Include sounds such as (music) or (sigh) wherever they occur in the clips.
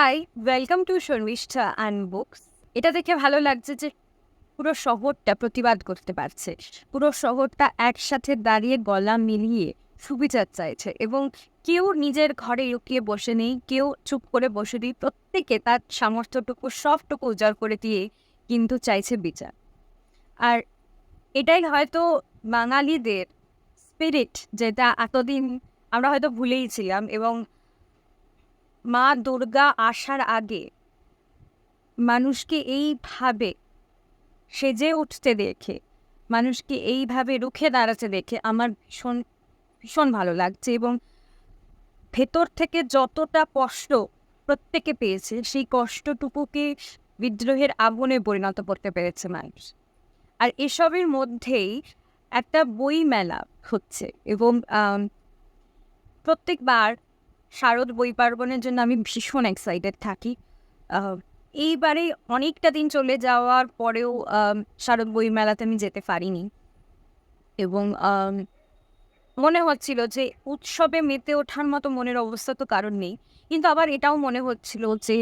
Hi welcome to Sharmistha and books এটা দেখে ভালো লাগছে যে পুরো শহরটা প্রতিবাদ করতে পারছে। পুরো শহরটা একসাথে দাঁড়িয়ে গলা মিলিয়ে সুবিচার চাইছে এবং কেউ নিজের ঘরে লুকিয়ে বসে নেই, কেউ চুপ করে বসে নেই। প্রত্যেকে তার সামর্থ্যটুকু, সবটুকু উজাড় করে দিয়ে কিন্তু চাইছে বিচার। আর এটাই হয়তো বাঙালিদের স্পিরিট যেটা এতদিন আমরা হয়তো ভুলেই ছিলাম এবং মা দুর্গা আসার আগে মানুষকে এইভাবে সেজে উঠতে দেখে, মানুষকে এইভাবে রুখে দাঁড়াতে দেখে আমার ভীষণ ভীষণ ভালো লাগছে এবং ভেতর থেকে যতটা কষ্ট প্রত্যেকে পেয়েছে, সেই কষ্টটুকুকে বিদ্রোহের আগুনে পরিণত করতে পেরেছে মানুষ। আর এসবের মধ্যেই একটা বই মেলা হচ্ছে এবং প্রত্যেকবার শারদ বই পার্বণের জন্য আমি ভীষণ এক্সাইটেড থাকি। এইবারে অনেকটা দিন চলে যাওয়ার পরেও শারদ বই মেলাতে আমি যেতে পারিনি। এবং মনে হচ্ছিল যে উৎসবে মেতে ওঠার মতো মনের অবস্থা তো কারণ নেই। কিন্তু আবার এটাও মনে হচ্ছিল যে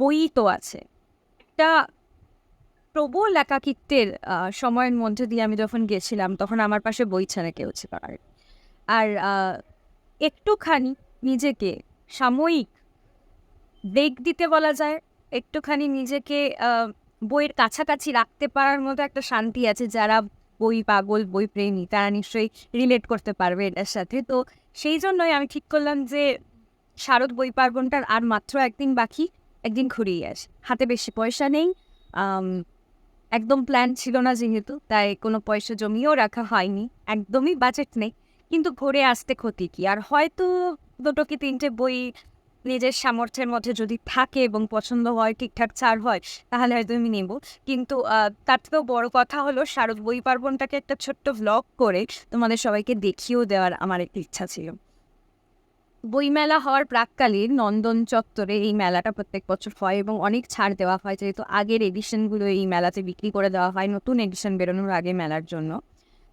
বই তো আছে। একটা প্রবল একাকিত্বের সময়ের মধ্যে দিয়ে আমি যখন গেছিলাম তখন আমার পাশে বই ছাড়া কেউ ছিল। আর আহ, একটুখানি নিজেকে সাময়িক বেগ দিতে বলা যায়, একটুখানি নিজেকে বইয়ের কাছাকাছি রাখতে পারার মতো একটা শান্তি আছে যারা বই পাগল, বই প্রেমী, তারা নিশ্চয়ই রিলেট করতে পারবে এটার সাথে। তো সেই জন্যই আমি ঠিক করলাম যে শারদ বই পার্বণটার আর মাত্র একদিন বাকি, একদিন ঘুরিয়ে আসি। হাতে বেশি পয়সা নেই একদম প্ল্যান ছিল না যেহেতু, তাই কোনো পয়সা জমিয়েও রাখা হয়নি, একদমই বাজেট নেই। কিন্তু ঘুরে আসতে ক্ষতি কি? আর হয়তো দুটো কি তিনটে বই নিজের সামর্থ্যের মধ্যে যদি থাকে এবং পছন্দ হয়, ঠিকঠাক ছাড় হয়, তাহলে হয়তো আমি নেব। কিন্তু তার থেকেও বড় কথা হলো, শারদ বই পার্বণটাকে একটা ছোট্ট ভ্লগ করে তোমাদের সবাইকে দেখিয়েও দেওয়ার আমার একটা ইচ্ছা ছিল। বইমেলা হওয়ার প্রাককালীন নন্দন চত্বরে এই মেলাটা প্রত্যেক বছর হয় এবং অনেক ছাড় দেওয়া হয়। যেহেতু আগের এডিশনগুলো এই মেলাতে বিক্রি করে দেওয়া হয়, নতুন এডিশন বেরোনোর আগে মেলার জন্য।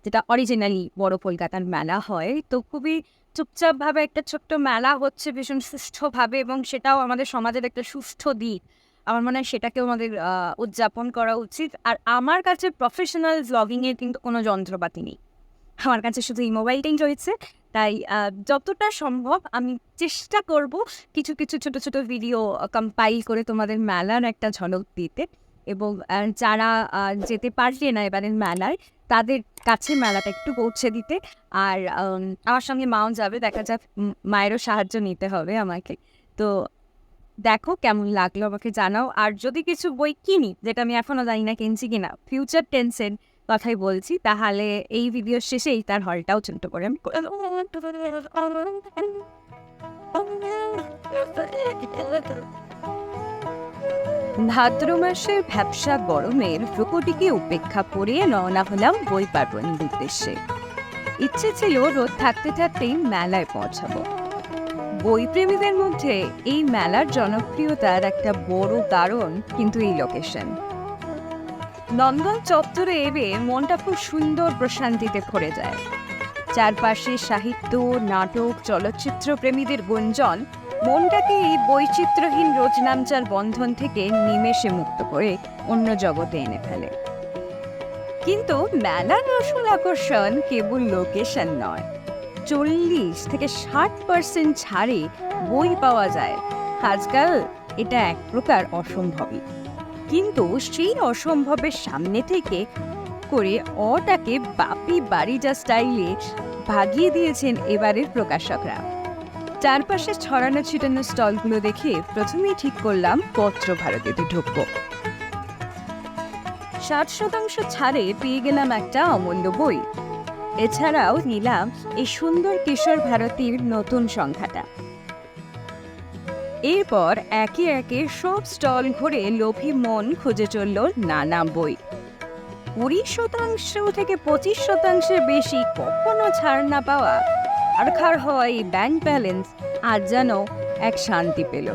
যেটা অরিজিনালি বড় কলকাতার মেলা হয়, তো খুবই চুপচাপভাবে একটা ছোট্ট মেলা হচ্ছে ভীষণ সুষ্ঠুভাবে এবং সেটাও আমাদের সমাজের একটা সুষ্ঠ দিক। আমার মনে হয় সেটাকেও আমাদের উদযাপন করা উচিত। আর আমার কাছে প্রফেশনাল ব্লগিংয়ের কিন্তু কোনো যন্ত্রপাতি নেই। আমার কাছে শুধু এই মোবাইলটাই রয়েছে। তাই যতটা সম্ভব আমি চেষ্টা করব কিছু কিছু ছোট ছোট ভিডিও কম্পাইল করে তোমাদের মেলার একটা ঝলক দিতে। এবং যারা যেতে পারলে না এবারের মেলায় তাদের কাছে মেলাটা একটু পৌঁছে দিতে। আর আমার সঙ্গে মাও যাবে, দেখা যাক মায়েরও সাহায্য নিতে হবে আমাকে। তো দেখো কেমন লাগল আমাকে জানাও। আর যদি কিছু বই কিনি, যেটা আমি এখনও জানি না কিনছি কিনা ফিউচার টেন্সের কথাই বলছি, তাহলে এই ভিডিওর শেষেই তার হলটাও ছোট্ট করে আমি। (laughs) ভাদ্র মাসের ভ্যাবসা গরমের প্রকটিকে উপেক্ষা করে রওনা হলাম বই পার্বণের উদ্দেশ্যে। ইচ্ছে ছিল রোদ থাকতে থাকতেই মেলায় পৌঁছাবো। বইপ্রেমীদের মধ্যে এই মেলার জনপ্রিয়তার একটা বড় কারণ কিন্তু এই লোকেশন নন্দন চত্বরে এবে মনটা খুব সুন্দর প্রশান্তিতে ভরে যায়। চারপাশে সাহিত্য, নাটক, চলচ্চিত্র প্রেমীদের গুঞ্জন মনটাকে এই বৈচিত্র্যহীন রোজনামচার বন্ধন থেকে নিমেষে মুক্ত করে অন্য জগতে এনে ফেলে? কিন্তু মেলার আসল আকর্ষণ কেবল লোকেশন নয়। চল্লিশ থেকে ষাট পার্সেন্ট ছাড়ে বই পাওয়া যায়। আজকাল এটা এক প্রকার অসম্ভবই। কিন্তু সেই অসম্ভবের সামনে থেকে করে অটাকে বাপি বাড়িজা স্টাইলে ভাগিয়ে দিয়েছেন এবারের প্রকাশকরা। চারপাশে ছড়ানো ছিটানো স্টলগুলো দেখে প্রথমেই ঠিক করলাম পত্র ভারতীতে ঢুকবো। ষাট শতাংশ ছাড়ে পেয়ে গেলাম একটা অমূল্য বই। এছাড়াও নিলাম এই সুন্দর কিশোর ভারতীর নতুন সংখ্যাটা। এরপর একে একে সব স্টল ঘুরে লোভী মন খুঁজে চলল নানা বই। কুড়ি শতাংশ থেকে পঁচিশ শতাংশের বেশি কখনো ছাড় না পাওয়া আর খার হয় ব্যাংক ব্যালেন্স আজ যেন এক শান্তি পেল।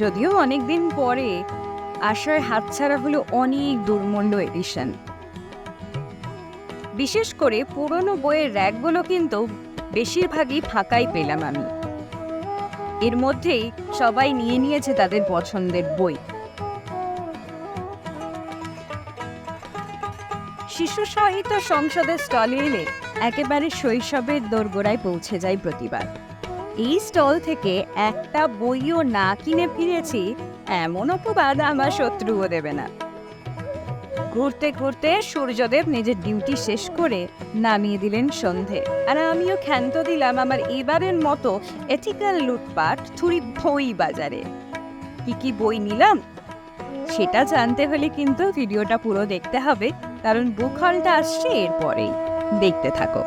যদিও অনেক দিন পরে আশার হাতছাড়া হলো অনেক দুর্মূল্য এডিশন বিশেষ করে পুরনো বইয়ের র্যাকগুলো কিন্তু বেশিরভাগই ফাঁকাই পেলাম আমি। এর মধ্যেই সবাই নিয়ে নিয়েছে তাদের পছন্দের বই। শিশু সাহিত্য সংসদের স্টলে এলে একেবারে শৈশবের দোরগোড়ায় পৌঁছে যায় প্রতিবার। এই স্টল থেকে একটা বইও না কিনে ফিরেছি, এমন অপবাদ আমার শত্রুও দেবে না। ঘুরতে ঘুরতে সূর্যদেব নিজের ডিউটি শেষ করে নামিয়ে দিলেন সন্ধে। আর আমিও ক্ষান্ত দিলাম আমার এবারের মতো এথিক্যাল লুটপাট, থুরি বই বাজারে। কি কি বই নিলাম? সেটা জানতে হলে কিন্তু ভিডিওটা পুরো দেখতে হবে, কারণ বুক হলটা আসছে এরপরেই। দেখতে থাকো।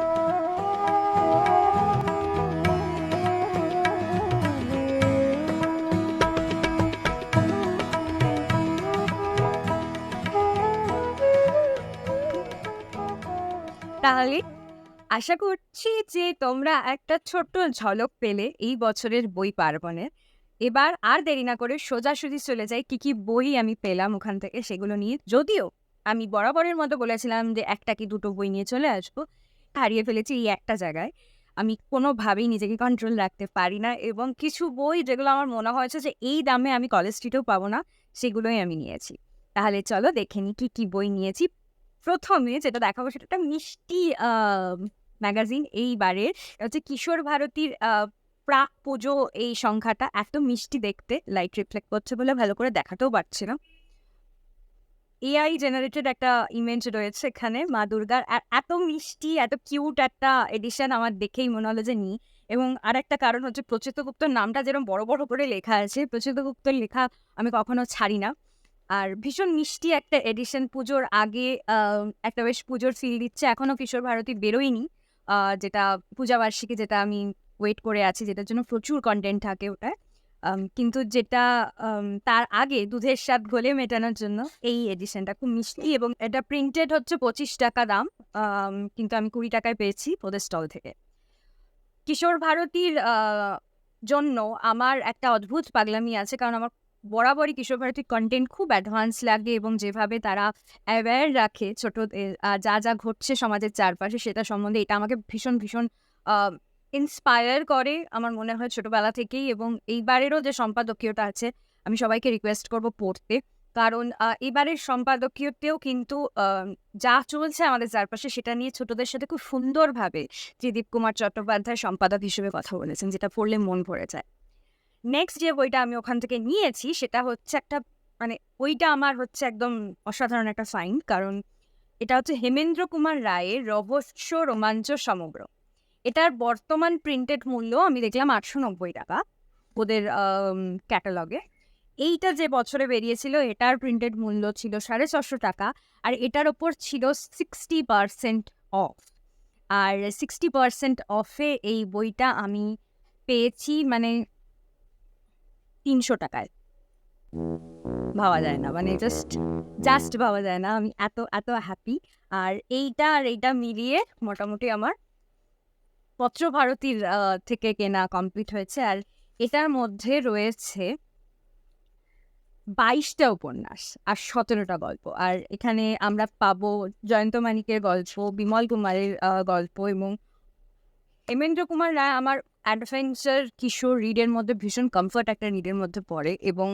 তাহলে আশা করছি যে তোমরা একটা ছোট্ট ঝলক পেলে এই বছরের বই পার্বণের এবার আর দেরি না করে সোজাসুজি চলে যাই কি কি বই আমি পেলাম ওখান থেকে সেগুলো নিয়ে। যদিও আমি বরাবরের মতো বলেছিলাম যে, একটা কি দুটো বই নিয়ে চলে আসব? হারিয়ে ফেলেছি এই একটা জায়গায়। আমি কোনোভাবেই নিজেকে কন্ট্রোল রাখতে পারি না এবং কিছু বই যেগুলো আমার মনে হয়েছে যে, এই দামে আমি কলেজ স্ট্রিটেও পাবো না, সেগুলোই আমি নিয়েছি। তাহলে চলো দেখে নিই কি কি বই নিয়েছি। প্রথমে যেটা দেখাবো সেটা একটা মিষ্টি ম্যাগাজিন এইবারের হচ্ছে কিশোর ভারতীর প্রাক পুজো এই সংখ্যাটা। এত মিষ্টি দেখতে লাইট রিফ্লেক্ট করছে বলে ভালো করে দেখাতেও পারছি না। এআই জেনারেটেড একটা ইমেজ রয়েছে এখানে, মা দুর্গার। আর এত মিষ্টি, এত কিউট একটা এডিশন আমার দেখেই মনে হলো যে নি। এবং আর একটা কারণ হচ্ছে প্রচিতগুপ্তর নামটা যেরকম বড় বড় করে লেখা আছে প্রচিতগুপ্তর লেখা আমি কখনো ছাড়ি না। আর ভীষণ মিষ্টি একটা এডিশন পুজোর আগে একটা বেশ পুজোর ফিল দিচ্ছে। এখনও কিশোর ভারতী বেরোয়নি যেটা পূজাবার্ষিকী যেটা আমি ওয়েট করে আছি, যেটার জন্য প্রচুর কন্টেন্ট থাকে ওটায়। কিন্তু যেটা তার আগে দুধের স্বাদ ঘোলে মেটানোর জন্য এই এডিশনটা খুব মিষ্টি এবং এটা প্রিন্টেড হচ্ছে পঁচিশ টাকা দাম কিন্তু আমি কুড়ি টাকায় পেয়েছি ওদের স্টল থেকে। কিশোর ভারতীর জন্য আমার একটা অদ্ভুত পাগলামি আছে কারণ আমার বরাবরই কিশোর ভারতীর কন্টেন্ট খুব অ্যাডভান্স লাগে এবং যেভাবে তারা অ্যাওয়্যার রাখে আহ, যা যা ঘটছে সমাজের চারপাশে সেটা সম্বন্ধে এটা আমাকে ভীষণ ভীষণ ইন্সপায়ার করে আমার মনে হয় ছোটবেলা থেকেই এবং এইবারেরও যে সম্পাদকীয়টা আছে, আমি সবাইকে রিকোয়েস্ট করব পড়তে। কারণ এবারের সম্পাদকীয়তেও কিন্তু যা চলছে আমাদের চারপাশে সেটা নিয়ে ছোটদের সাথে খুব সুন্দরভাবে ত্রিদীপ কুমার চট্টোপাধ্যায় সম্পাদক হিসেবে কথা বলেছেন, যেটা পড়লে মন ভরে যায়। নেক্সট যে বইটা আমি ওখান থেকে নিয়েছি, সেটা হচ্ছে একটা মানে ওইটা আমার হচ্ছে একদম অসাধারণ একটা ফাইন কারণ এটা হচ্ছে হেমেন্দ্র কুমার রায়ের রহস্য রোমাঞ্চ সমগ্র। এটার বর্তমান প্রিন্টেড মূল্য আমি দেখলাম আটশো নব্বই টাকা ওদের ক্যাটালগে এইটা যে বছরে বেরিয়েছিল, এটার প্রিন্টেড মূল্য ছিল সাড়ে ছশো টাকা আর এটার ওপর ছিল সিক্সটি পারসেন্ট অফ আর সিক্সটি পারসেন্ট অফে এই বইটা আমি পেয়েছি মানে তিনশো টাকায়। ভাবা যায় না মানে জাস্ট জাস্ট ভাবা যায় না, আমি এত এত হ্যাপি আর এইটা আর এইটা মিলিয়ে মোটামুটি আমার পত্রভারতীর থেকে কেনা কমপ্লিট হয়েছে। আর এটার মধ্যে রয়েছে বাইশটা উপন্যাস আর সতেরোটা গল্প। আর এখানে আমরা পাবো জয়ন্ত মানিকের গল্প, বিমল কুমারের গল্প এবং হেমেন্দ্র কুমার রায় আমার অ্যাডভেঞ্চার কিশোর রিডের মধ্যে ভীষণ কমফর্ট একটা রিডের মধ্যে পড়ে এবং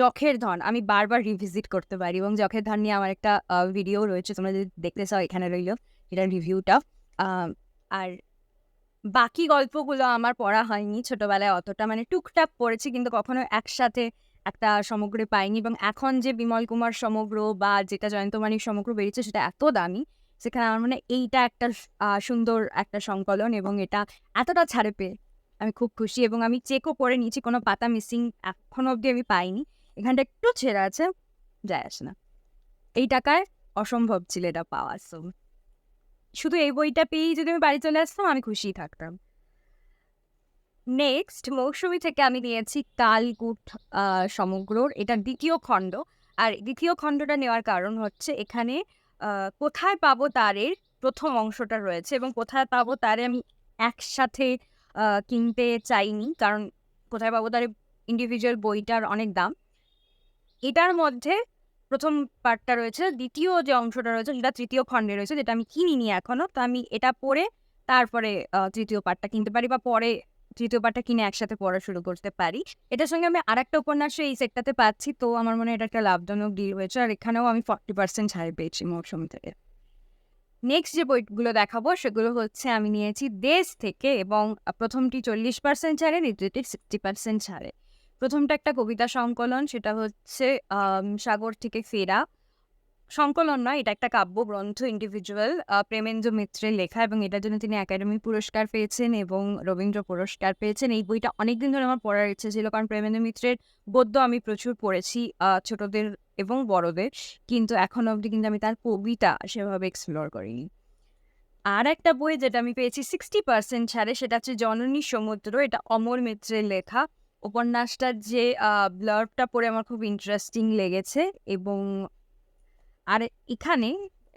যখের ধন, আমি বারবার রিভিজিট করতে পারি এবং যখের ধন নিয়ে আমার একটা ভিডিও রয়েছে, তোমরা যদি দেখতে চাও, এখানে রইল। এটার রিভিউটা আর বাকি গল্পগুলো আমার পড়া হয়নি ছোটবেলায় অতটা। মানে টুকটাক পড়েছি কিন্তু কখনো একসাথে একটা সমগ্রে পাইনি এবং এখন যে বিমল কুমার সমগ্র বা যেটা জয়ন্তমানিক সমগ্র বেরিয়েছে সেটা এত দামি, সেখানে আমার মনে এইটা একটা সুন্দর একটা সংকলন এবং এটা এতটা ছাড়ে পেয়ে আমি খুব খুশি এবং আমি চেকও করে নিয়েছি, কোনো পাতা মিসিং এখনও অবধি আমি পাইনি। এখানটা একটু ছেঁড়া আছে, যায় আসে না। এই টাকায় অসম্ভব ছিল এটা পাওয়া সো শুধু এই বইটা পেয়েই যদি আমি বাড়ি চলে আসতাম, আমি খুশিই থাকতাম। নেক্সট মৌসুমি থেকে আমি নিয়েছি কালকুট সমগ্রর। এটা দ্বিতীয় খণ্ড। আর দ্বিতীয় খণ্ডটা নেওয়ার কারণ হচ্ছে এখানে কোথায় পাবো তারের প্রথম অংশটা রয়েছে এবং কোথায় পাবো তারে আমি একসাথে কিনতে চাইনি। কারণ কোথায় পাবো তারে ইন্ডিভিজুয়াল বইটার অনেক দাম। এটার মধ্যে প্রথম পার্টটা রয়েছে, দ্বিতীয় যে অংশটা রয়েছে সেটা তৃতীয় খণ্ডে রয়েছে, যেটা আমি কিনিনি এখনও, তো আমি এটা পড়ে তারপরে তৃতীয় পার্টটা কিনতে পারি বা পরে তৃতীয়বারটা কিনে একসাথে পড়া শুরু করতে পারি। এটার সঙ্গে আমি আর একটা উপন্যাসও এই সেটটাতে পাচ্ছি, তো আমার মনে হয় এটা একটা লাভজনক ডিল হয়েছে, আর এখানেও আমি ফর্টি পার্সেন্ট ছাড় পেয়েছি মৌসুম থেকে। নেক্সট যে বইগুলো দেখাবো, সেগুলো হচ্ছে আমি নিয়েছি দেশ থেকে এবং প্রথমটি চল্লিশ পার্সেন্ট ছাড়ে, দ্বিতীয়টি সিক্সটি পার্সেন্ট ছাড়ে। প্রথমটা একটা কবিতা সংকলন, সেটা হচ্ছে সাগর থেকে ফেরা। সংকলন নয়, এটা একটা কাব্যগ্রন্থ ইন্ডিভিজুয়াল প্রেমেন্দ্র মিত্রের লেখা এবং এটার জন্য তিনি একাডেমি পুরস্কার পেয়েছেন এবং রবীন্দ্র পুরস্কার পেয়েছেন। এই বইটা অনেকদিন ধরে আমার পড়ার ইচ্ছে ছিল কারণ প্রেমেন্দ্র মিত্রের গদ্য আমি প্রচুর পড়েছি ছোটদের এবং বড়দের। কিন্তু এখন অবধি কিন্তু আমি তার কবিতা সেভাবে এক্সপ্লোর করিনি। আর একটা বই যেটা আমি পেয়েছি সিক্সটি পার্সেন্ট ছাড়ে, সেটা হচ্ছে জননী সমুদ্র, এটা অমর মিত্রের লেখা। উপন্যাসটার যে ব্লার্বটা পড়ে আমার খুব ইন্টারেস্টিং লেগেছে এবং আর এখানে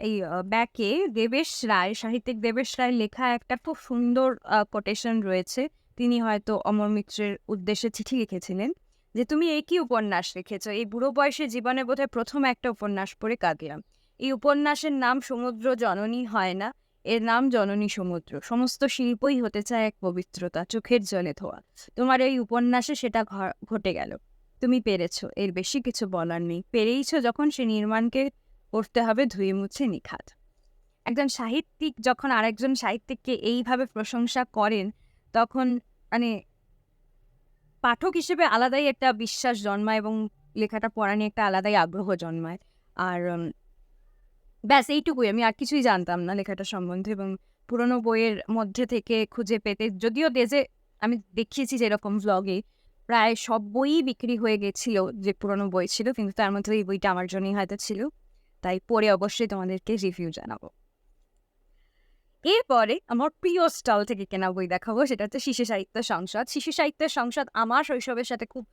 এই ব্যাকে দেবেশ রায়, সাহিত্যিক দেবেশ রায় লেখা একটা খুব সুন্দর কোটেশন রয়েছে। তিনি হয়তো অমর মিত্রের উদ্দেশ্যে চিঠি লিখেছিলেন যে, তুমি এই কি উপন্যাস লিখেছো? এই বুড়ো বয়সে জীবনে বোধহয় প্রথম একটা উপন্যাস পড়ে কাঁদলাম। এই উপন্যাসের নাম সমুদ্র জননী হয় না। এর নাম জননী সমুদ্র। সমস্ত শিল্পই হতে চায় এক পবিত্রতা, চোখের জলে ধোয়া। তোমার এই উপন্যাসে সেটা ঘটে গেল। তুমি পেরেছ, এর বেশি কিছু বলার নেই। পেরেইছ যখন সে নির্মাণকে করতে হবে ধুয়ে মুছে নিখাত। একজন সাহিত্যিক যখন আরেকজন সাহিত্যিককে এইভাবে প্রশংসা করেন, তখন মানে পাঠক হিসেবে আলাদাই একটা বিশ্বাস জন্মায় এবং লেখাটা পড়া নিয়ে একটা আলাদাই আগ্রহ জন্মায়। আর ব্যাস, এইটুকুই। আমি আর কিছুই জানতাম না লেখাটা সম্বন্ধে এবং পুরনো বইয়ের মধ্যে থেকে খুঁজে পেতে যদিও দেজে আমি দেখিয়েছি যেরকম ভ্লগে প্রায় সব বইই বিক্রি হয়ে গেছিল যে পুরনো বই ছিল, কিন্তু তার মধ্যে এই বইটা আমার জন্যই হয়তো ছিল। তাই পরে অবশ্যই তোমাদেরকে রিভিউ জানাব। এরপরে আমার প্রিয় স্টল থেকে কেনা বই দেখাবো, সেটা হচ্ছে শিশু সাহিত্য সংসদ। শিশু সাহিত্য সংসদ আমার শৈশবের সাথে খুব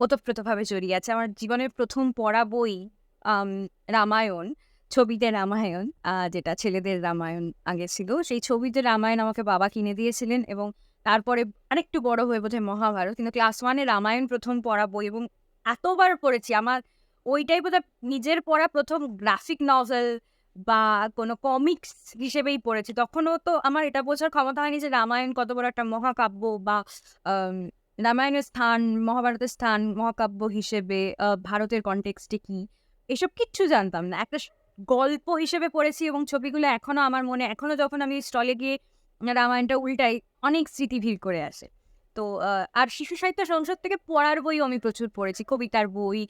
ওতপ্রোতভাবে জড়িয়ে আছে। আমার জীবনের প্রথম পড়া বই রামায়ণ। ছবিতে রামায়ণ যেটা ছেলেদের রামায়ণ আগে ছিল, সেই ছবিতে রামায়ণ আমাকে বাবা কিনে দিয়েছিলেন এবং তারপরে আরেকটু বড় হয়ে বোধহয় মহাভারত। কিন্তু ক্লাস ওয়ানে রামায়ণ প্রথম পড়া বই এবং এতবার পড়েছি, আমার ওইটাই বোধহয় নিজের পড়া প্রথম গ্রাফিক নভেল বা কোনো কমিক্স হিসেবেই পড়েছি। তখনও তো আমার এটা বোঝার ক্ষমতা হয়নি যে রামায়ণ কত বড় একটা মহাকাব্য বা রামায়ণের স্থান, মহাভারতের স্থান, মহাকাব্য হিসেবে ভারতের কনটেক্সটে কি? এসব কিচ্ছু জানতাম না। একটা গল্প হিসেবে পড়েছি এবং ছবিগুলো এখনও আমার মনে, এখনও যখন আমি স্টলে গিয়ে রামায়ণটা উল্টাই, অনেক স্মৃতি ভিড় করে আসে। তো আর শিশু সাহিত্য সংসদ থেকে পড়ার বইও আমি প্রচুর পড়েছি। কবিতার বই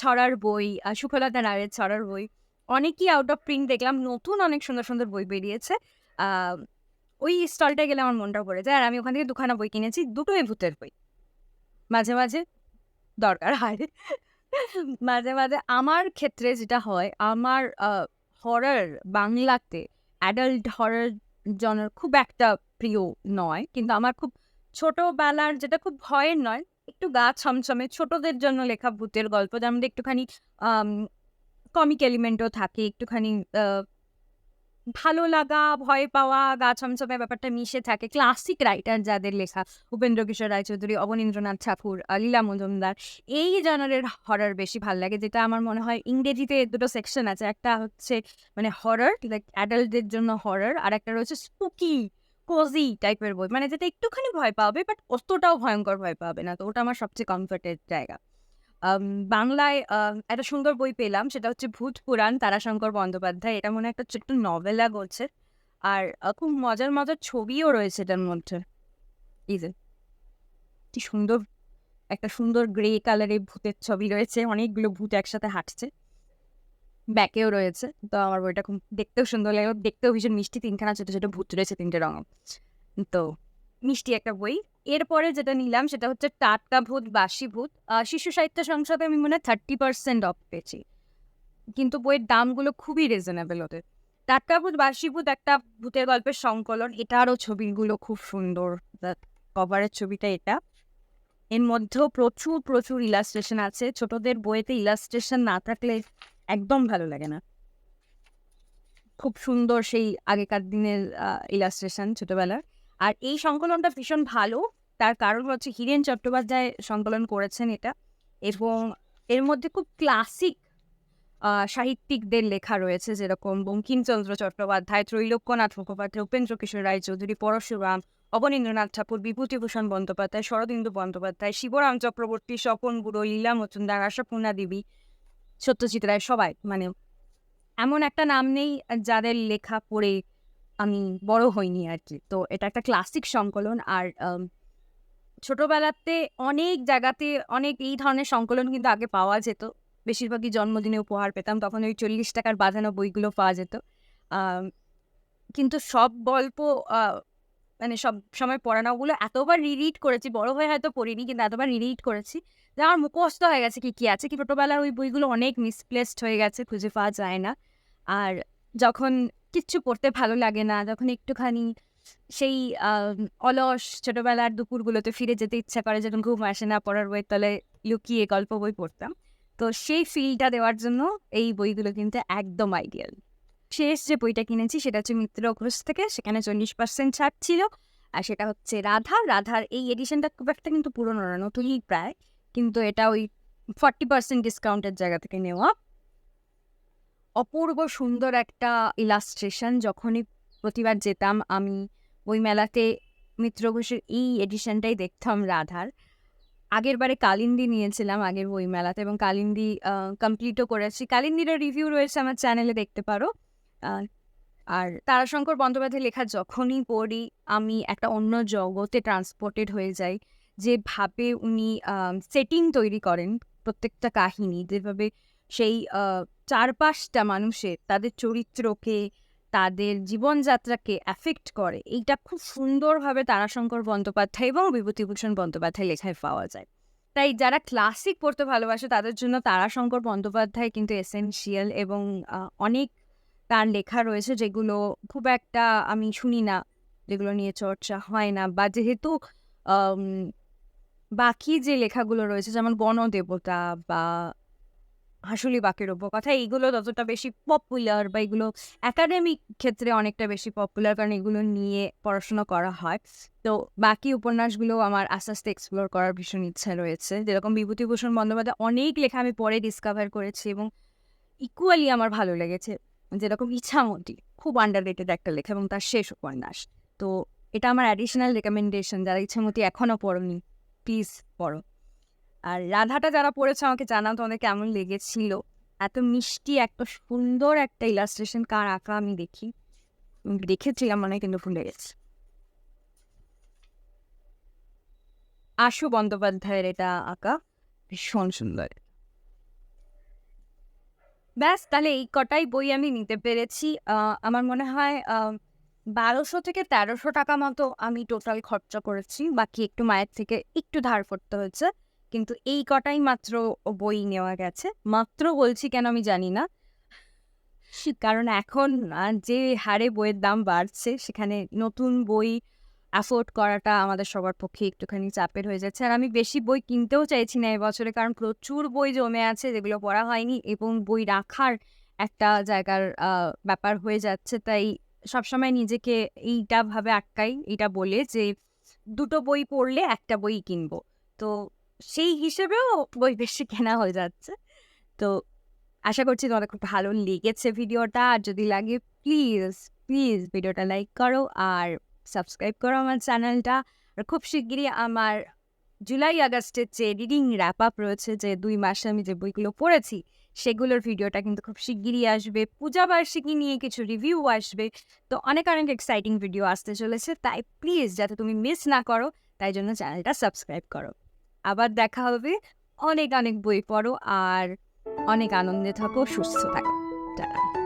ছড়ার বই সুখলতা রায়ের ছড়ার বই, অনেকই আউট অফ প্রিন্ট দেখলাম। নতুন অনেক সুন্দর সুন্দর বই বেরিয়েছে। ওই স্টলটায় গেলে আমার মনটা পড়ে যায়। আর আমি ওখান থেকে দুখানা বই কিনেছি, দুটোই ভূতের বই। মাঝে মাঝে দরকার হয়। মাঝে মাঝে আমার ক্ষেত্রে যেটা হয়, আমার হরার বাংলাতে অ্যাডাল্ট হরার জনের খুব একটা প্রিয় নয়। কিন্তু আমার খুব ছোটোবেলার যেটা খুব ভয়ের নয়, একটু গা ছমছমে ছোটদের জন্য লেখা ভূতের গল্প মধ্যে একটুখানি কমিক এলিমেন্টও থাকে, একটুখানি ভালো লাগা, ভয় পাওয়া, গা ছমছমে ব্যাপারটা মিশে থাকে। ক্লাসিক রাইটার যাদের লেখা, উপেন্দ্র কিশোর রায়চৌধুরী, অবনীন্দ্রনাথ ঠাকুর লীলা মজুমদার, এই জনারের হরার বেশি ভালো লাগে, যেটা আমার মনে হয় ইংরেজিতে দুটো সেকশন আছে। একটা হচ্ছে মানে হরার লাইক অ্যাডাল্টদের জন্য হরার আর একটা রয়েছে স্পুকি কোজি টাইপের বই। মানে যেটা একটুখানি ভয় পাবে বাট অতটাও ভয়ঙ্কর ভয় পাবে না। তো ওটা আমার সবচেয়ে কমফর্টের জায়গা। বাংলায় একটা সুন্দর বই পেলাম, সেটা হচ্ছে ভূত পুরাণ, তারাশঙ্কর বন্দ্যোপাধ্যায়। এটা মনে একটা ছোট্ট নভেলা করছে আর খুব মজার মজার ছবিও রয়েছে এটার মধ্যে। যে, কি সুন্দর, একটা সুন্দর গ্রে কালারের ভূতের ছবি রয়েছে, অনেকগুলো ভূত একসাথে হাঁটছে। ব্যাকেও রয়েছে, তো আমার বইটা খুব দেখতেও সুন্দর লাগে, দেখতেও ভীষণ মিষ্টি, তিনখানা ছোটো ছোটো ভূত রয়েছে তিনটে রঙ তো মিষ্টি একটা বই। এরপরে যেটা নিলাম সেটা হচ্ছে টাটকা ভূত, বাসি ভূত। শিশু সাহিত্য সংসদে আমি মনে হয় থার্টি পার্সেন্ট অফ পেয়েছি। কিন্তু বইয়ের দামগুলো খুবই রিজনেবল ওদের। টাটকা ভূত, বাসি ভূত একটা ভূতের গল্পের সংকলন। এটারও ছবিগুলো খুব সুন্দর। কভারের ছবিটা এটা। এর মধ্যেও প্রচুর প্রচুর ইলাস্ট্রেশন আছে। ছোটদের বইয়েতে ইলাস্ট্রেশন না থাকলে একদম ভালো লাগে না। খুব সুন্দর সেই আগেকার দিনের ইলাস্ট্রেশন ছোটবেলার। আর এই সংকলনটা ভীষণ ভালো। তার কারণ হচ্ছে হীরেন চট্টোপাধ্যায় সংকলন করেছেন এটা এবং এর মধ্যে খুব ক্লাসিক সাহিত্যিকদের লেখা রয়েছে যেরকম বঙ্কিমচন্দ্র চট্টোপাধ্যায়, ত্রৈলোক্যনাথ মুখোপাধ্যায়, উপেন্দ্র কিশোর রায়চৌধুরী পরশুরাম, অবনীন্দ্রনাথ ঠাকুর, বিভূতিভূষণ বন্দ্যোপাধ্যায়, শরদিন্দু বন্দ্যোপাধ্যায়, শিবরাম চক্রবর্তী, স্বপন গুরু লীলা মজুমদার, আশাপূর্ণা দেবী, সত্যজিৎ রায় সবাই। মানে এমন একটা নাম নেই যাদের লেখা পড়ে আমি বড় হইনি আর কি তো এটা একটা ক্লাসিক সংকলন আর ছোটবেলাতে অনেক জায়গাতে অনেক এই ধরনের সংকলন কিন্তু আগে পাওয়া যেত। বেশিরভাগই জন্মদিনে উপহার পেতাম, তখন ওই চল্লিশ টাকার বাঁধানো বইগুলো পাওয়া যেত। কিন্তু সব গল্প মানে সব সময় পড়ানোগুলো এতবার রিরিড করেছি, বড় হয়ে হয়তো পড়িনি, কিন্তু এতবার রিরিড করেছি যে আমার মুখস্থ হয়ে গেছে কি কি আছে, কি ছোটোবেলার ওই বইগুলো অনেক মিসপ্লেসড হয়ে গেছে, খুঁজে পাওয়া যায় না। আর যখন কিচ্ছু পড়তে ভালো লাগে না। যখন একটুখানি সেই অলস ছোটবেলার দুপুরগুলোতে ফিরে যেতে ইচ্ছা করে যখন ঘুম আসে না, পড়ার বইয়ের তলে লুকিয়ে গল্প বই পড়তাম। তো সেই ফিলটা দেওয়ার জন্য এই বইগুলো কিন্তু একদম আইডিয়াল শেষ যে বইটা কিনেছি সেটা হচ্ছে মিত্র ঘোষ থেকে, সেখানে চল্লিশ পার্সেন্ট ছাড় ছিল। আর সেটা হচ্ছে রাধা। রাধার এই এডিশনটা খুব একটা কিন্তু পুরনো নতুনই প্রায়। কিন্তু এটা ওই ফর্টি পার্সেন্ট ডিসকাউন্টের জায়গা থেকে নেওয়া। অপূর্ব সুন্দর একটা ইলাস্ট্রেশন যখনই প্রতিবার যেতাম আমি ওই মেলাতে মিত্র ঘোষের এই এডিশনটাই দেখতাম রাধার। আগের বারে কালিন্দি নিয়েছিলাম আগের বই মেলাতে এবং কালিন্দি কমপ্লিটও করেছি। কালিন্দিরও রিভিউ রয়েছে আমার চ্যানেলে দেখতে পারো। আর তারাশঙ্কর বন্দ্যোপাধ্যায় লেখা যখনই পড়ি, আমি একটা অন্য জগতে ট্রান্সপোর্টেড হয়ে যাই। যেভাবে উনি সেটিং তৈরি করেন প্রত্যেকটা কাহিনী, যেভাবে সেই চারপাশটা মানুষের, তাদের চরিত্রকে, তাদের জীবনযাত্রাকে অ্যাফেক্ট করে। এইটা খুব সুন্দরভাবে তারাশঙ্কর বন্দ্যোপাধ্যায় এবং বিভূতিভূষণ বন্দ্যোপাধ্যায় লেখায় পাওয়া যায়। তাই যারা ক্লাসিক পড়তে ভালোবাসে, তাদের জন্য তারাশঙ্কর বন্দ্যোপাধ্যায় কিন্তু এসেনশিয়াল এবং অনেক তার লেখা রয়েছে যেগুলো খুব একটা আমি শুনি না, যেগুলো নিয়ে চর্চা হয় না বা যেহেতু বাকি যে লেখাগুলো রয়েছে যেমন গণদেবতা বা হাসুলি বাকের উপকথা এইগুলো ততটা বেশি পপুলার বা এগুলো একাডেমিক ক্ষেত্রে অনেকটা বেশি পপুলার কারণ এগুলো নিয়ে পড়াশোনা করা হয়। তো বাকি উপন্যাসগুলো আমার আস্তে আস্তে এক্সপ্লোর করার ভীষণ ইচ্ছা রয়েছে। যেরকম বিভূতিভূষণ বন্দ্যোপাধ্যায় অনেক লেখা আমি পরে ডিসকভার করেছি এবং ইকুয়ালি আমার ভালো লেগেছে। যেরকম ইচ্ছামতি খুব আন্ডার রেটেড একটা লেখা এবং তার শেষ উপন্যাস। তো এটা আমার অ্যাডিশনাল রেকমেন্ডেশন যারা ইচ্ছামতি এখনও পড়নি প্লিজ পড়ো। আর রাধাটা যারা পড়েছে আমাকে জানাও তোমাদের কেমন লেগেছিল। এত মিষ্টি, এত সুন্দর একটা ইলাস্ট্রেশন কার আঁকা আমি দেখি। দেখেছিলাম মনে কিন্তু ভুলে গেছি। আশু বন্দ্যোপাধ্যায়ের এটা আঁকা ভীষণ সুন্দর। ব্যাস, তাহলে এই কটাই বই আমি নিতে পেরেছি। আমার মনে হয় বারোশো থেকে তেরোশো টাকা মতো আমি টোটাল খরচা করেছি। বাকি একটু মায়ের থেকে একটু ধার করতে হয়েছে। কিন্তু এই কটাই মাত্র বই নেওয়া গেছে। মাত্র বলছি কেন আমি জানি না। কারণ এখন যে হারে বইয়ের দাম বাড়ছে, সেখানে নতুন বই অ্যাফোর্ড করাটা আমাদের সবার পক্ষে একটুখানি চাপের হয়ে যাচ্ছে। আর আমি বেশি বই কিনতেও চাইছি না এবছরে, কারণ প্রচুর বই জমে আছে, যেগুলো পড়া হয়নি এবং বই রাখার একটা জায়গার ব্যাপার হয়ে যাচ্ছে। তাই সবসময় নিজেকে এইটা ভাবে আটকাই এটা বলে যে দুটো বই পড়লে একটা বই কিনবো। তো সেই হিসেবেও বই বেশি কেনা হয়ে যাচ্ছে। তো আশা করছি তোমাদের খুব ভালো লেগেছে ভিডিওটা। আর যদি লাগে প্লিজ প্লিজ ভিডিওটা লাইক করো আর সাবস্ক্রাইব করো আমার চ্যানেলটা। আর খুব শিগগিরই আমার জুলাই আগস্টের যে রিডিং র্যাপ আপ রয়েছে, যে দুই মাসে আমি যে বইগুলো পড়েছি, সেগুলোর ভিডিওটা কিন্তু খুব শিগগিরই আসবে। পূজা বার্ষিকী নিয়ে কিছু রিভিউ আসবে। তো অনেক অনেক এক্সাইটিং ভিডিও আসতে চলেছে। তাই প্লিজ যাতে তুমি মিস না করো, তাই জন্য চ্যানেলটা সাবস্ক্রাইব করো। আবার দেখা হবে। অনেক অনেক বই পড়ো আর অনেক আনন্দে থাকো সুস্থ থাকো। টাটা।